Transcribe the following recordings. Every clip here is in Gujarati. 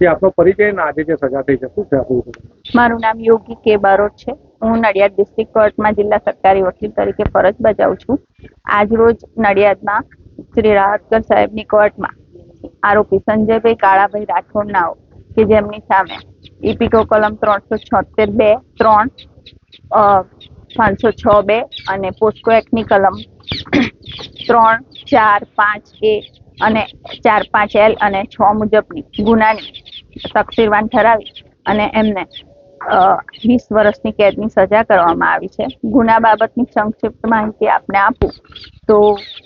જે આપનો પરિચય અને આજે જે સજા થઈ છે, શું છે આપણું મારું નામ યોગી કે બારોટ છે. હું નડિયાદ ડિસ્ટ્રિક્ટ કોર્ટમાં જિલ્લા સરકારી વકીલ તરીકે ફરજ બજાવું છું. આજ રોજ નડિયાદમાં શ્રી રાહતકર સાહેબની કોર્ટમાં આરોપી સંજયભાઈ કાળાભાઈ રાઠોડના કે જેમની સામે ઈપીકો કલમ ત્રણસો છોતેર બે, ત્રણ પાંચસો છ બે અને પોસ્કો એક્ટની કલમ ત્રણ, ચાર, પાંચ એ અને ચાર પાંચ એલ અને છ મુજબની ગુનાની તકસીરવાન ઠરાવી અને એમને વીસ વર્ષની કેદની સજા કરવામાં આવી છે. ગુના બાબતની સંક્ષિપ્ત માહિતી આપને આપું તો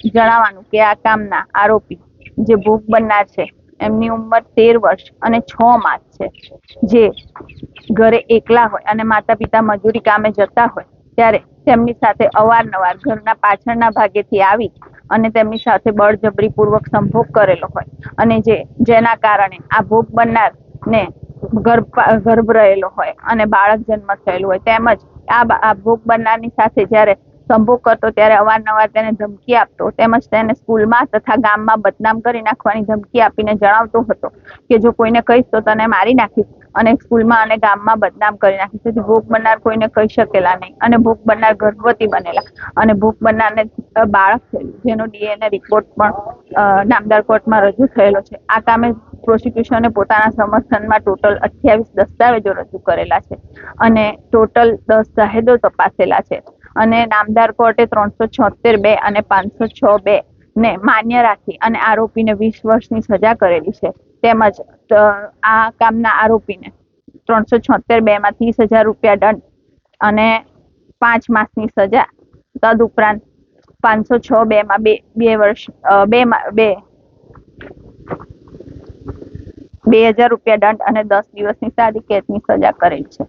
જણાવવાનું કે આ કામના આરોપી જે ભોગ બનનાર છે, એમની ઉંમર તેર વર્ષ અને છ માસ છે. જે ઘરે એકલા હોય અને માતા પિતા મજૂરી કામે જતા હોય, ત્યારે તેમની સાથે અવારનવાર ઘરના પાછળના ભાગેથી આવી અને તેમની સાથે બળજબરીપૂર્વક સંભોગ કરેલો હોય. અને જે, જેના કારણે આ ભોગ બનનારને ગર્ભ ગર્ભ રહેલો હોય અને બાળક જન્મ થયેલું હોય. તેમજ આ ભોગ બનનારની સાથે જ્યારે સંભોગ કરતો ત્યારે અવારનવાર તેને ધમકી આપતો. તેમજ તેને સ્કૂલમાં તથા ગામમાં બદનામ કરી નાખવાની ધમકી આપીને જણાવતો હતો કે જો કોઈને કહીશ તો તને મારી નાખીશ. અને સ્કૂલમાં અને ગામમાં બદનામ કરી નાખી. તેથી ભોગ બનનાર કોઈને કહી શકેલા નહીં. અને ભોગ બનનાર ગર્ભવતી બનેલા. અને ભોગ બનનારને બાળક થયેલું. જેનો ડીએનએ રિપોર્ટ પણ નામદાર કોર્ટમાં રજૂ થયેલો છે. આ કામે પ્રોસિક્યુશને પોતાના સમર્થનમાં ટોટલ અઠ્યાવીસ દસ્તાવેજો રજૂ કરેલા છે. અને ટોટલ દસ જાહેદો તપાસેલા છે. અને નામદાર કોર્ટે ત્રણસો છોતેર બે અને પાંચસો છ બે ને માન્ય રાખી અને આરોપીને વીસ વર્ષની સજા કરેલી છે. તેમજ આ કામના આરોપીને ત્રણસો છોતેર બે માં ત્રીસ હજાર રૂપિયા દંડ અને પાંચ માસની સજા. તદુપરાંત પાંચસો છ બે માં બે બે વર્ષ બે બે બે હજાર રૂપિયા દંડ અને દસ દિવસની સાદી કેદની સજા કરેલ છે.